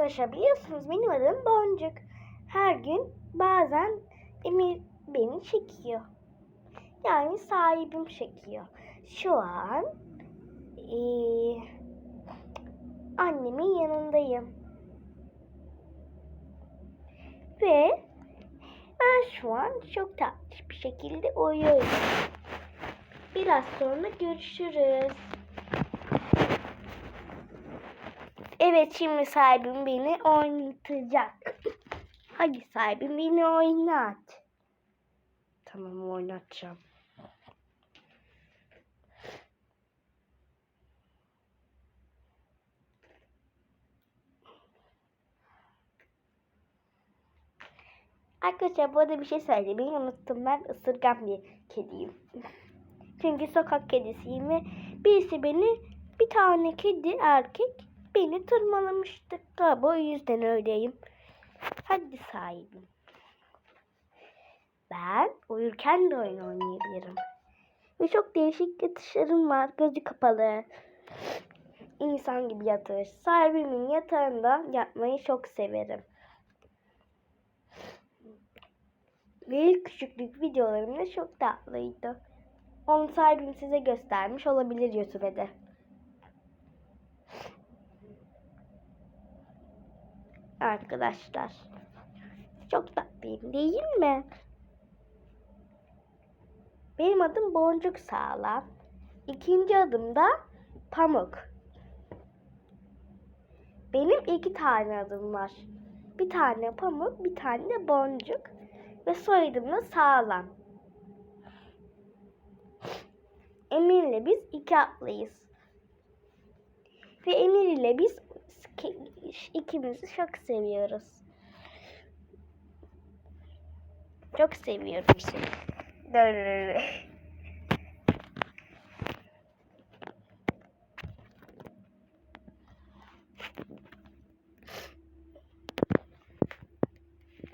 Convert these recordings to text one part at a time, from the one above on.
Arkadaşlar biliyorsunuz benim adım Boncuk. Her gün bazen Emir beni çekiyor. Yani sahibim çekiyor. Şu an eee, annemin yanındayım. Ve ben şu an çok tatlış bir şekilde uyuyorum. Biraz sonra görüşürüz. Evet şimdi sahibim beni oynatacak. Hadi sahibim beni oynat. Tamam oynatacağım. Arkadaşlar bu arada bir şey söylemeyi unuttum. Ben ısırgan bir kediyim. Çünkü sokak kedisiyim ve birisi beni bir tane kedi erkek beni tırmalamıştı. Galiba o yüzden öyleyim. Hadi sahibim. Ben uyurken de oyun oynayabilirim. Ve çok değişik yatışlarım var. Gözü kapalı. İnsan gibi yatır. Sahibimin yatağında yatmayı çok severim. Ve küçüklük videolarım da çok tatlıydı. Onu sahibim size göstermiş olabilir YouTube'da. Arkadaşlar. Çok tatlıyım değil mi? Benim adım Boncuk Sağlam. İkinci adım da Pamuk. Benim iki tane adım var. Bir tane Pamuk, bir tane de Boncuk. Ve soyadım da Sağlam. Emir'le biz iki atlıyız. Ve Emir ile biz ikimizi çok seviyoruz. Çok seviyorum seni.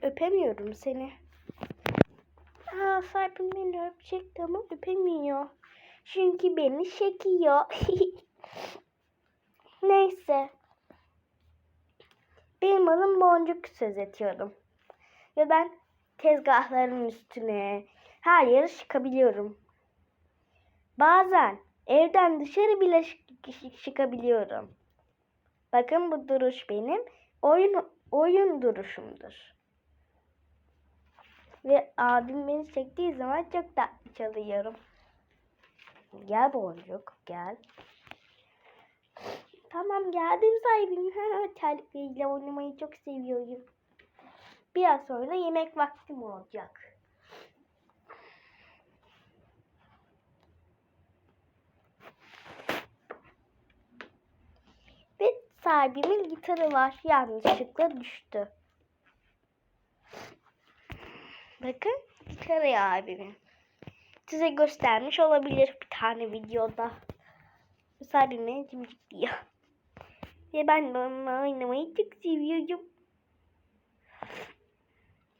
Öpemiyorum seni. Aa, sahibim beni öpecekti ama öpemiyor. Çünkü beni çekiyor. Neyse. Benim adım Boncuk söz ediyorum. Ve ben tezgahların üstüne her yere çıkabiliyorum. Bazen evden dışarı bile çık- çıkabiliyorum. Bakın bu duruş benim oyun oyun duruşumdur. Ve abim beni çektiği zaman çok tatlı çalıyorum. Gel boncuk gel. Tamam geldim sahibim. Terlikleriyle oynamayı çok seviyorum. Biraz sonra yemek vaktim olacak. Ve sahibimin gitarı var. Yanlışlıkla düştü. Bakın gitarı abimin. Size göstermiş olabilir bir tane videoda. Sahibim beni cimcikliyor. Ve ben onunla oynamayı çok seviyorum.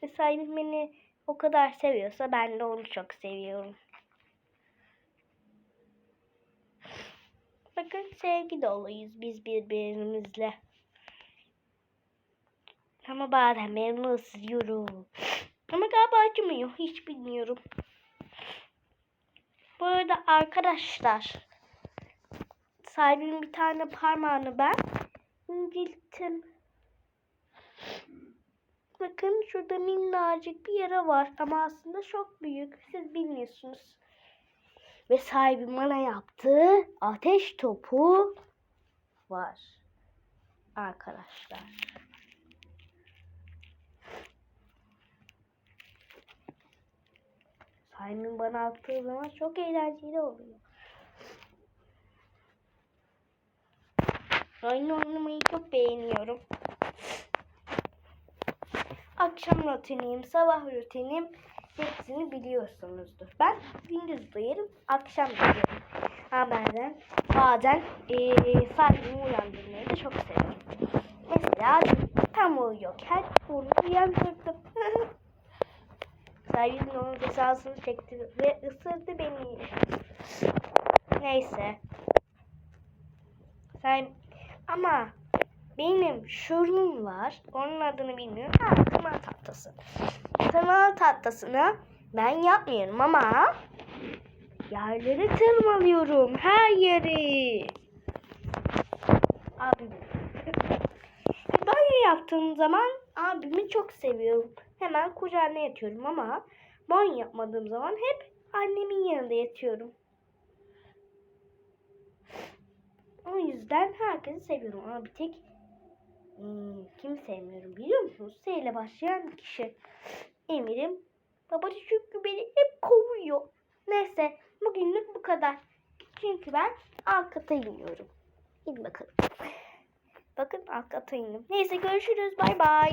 Ve sahibim beni o kadar seviyorsa ben de onu çok seviyorum. Bakın sevgi doluyuz biz birbirimizle. Ama bazen ben onu ısırıyorum. Ama galiba acımıyor. Hiç bilmiyorum. Bu arada arkadaşlar sahibimin bir tane parmağını ben incittim. Bakın şurada minnacık bir yara var ama aslında çok büyük. Siz bilmiyorsunuz. Ve sahibim bana yaptığı ateş topu var. Arkadaşlar. Sahibim bana attığı zaman çok eğlenceli oluyor. Oyun oynamayı çok beğeniyorum. Akşam rutinim, sabah rutinim hepsini biliyorsunuzdur. Ben gündüz uyurum, akşam uyuyorum. Ama bazen, ee, saatimi uyandırmayı da çok seviyorum. Mesela tam uyuyorken onu uyandırdım. Sahibim onun cezasını çekti ve ısırdı beni. Neyse. Sahip ama benim şurum var. Onun adını bilmiyorum. Ha, tırmal tahtası. Tırmal tahtasını ben yapmıyorum ama yerleri tırmalıyorum. Her yeri. Abim. Banyo yaptığım zaman abimi çok seviyorum. Hemen kucağına yatıyorum ama banyo yapmadığım zaman hep annemin yanında yatıyorum. O yüzden herkesi seviyorum ama bir tek hmm, kimi sevmiyorum biliyor musunuz? S ile başlayan kişi. Emir'im. Babacı çünkü beni hep kovuyor. Neyse bugünlük bu kadar. Çünkü ben alt kata iniyorum. İn bakalım. Bakın alt kata indim. Neyse görüşürüz. Bay bay.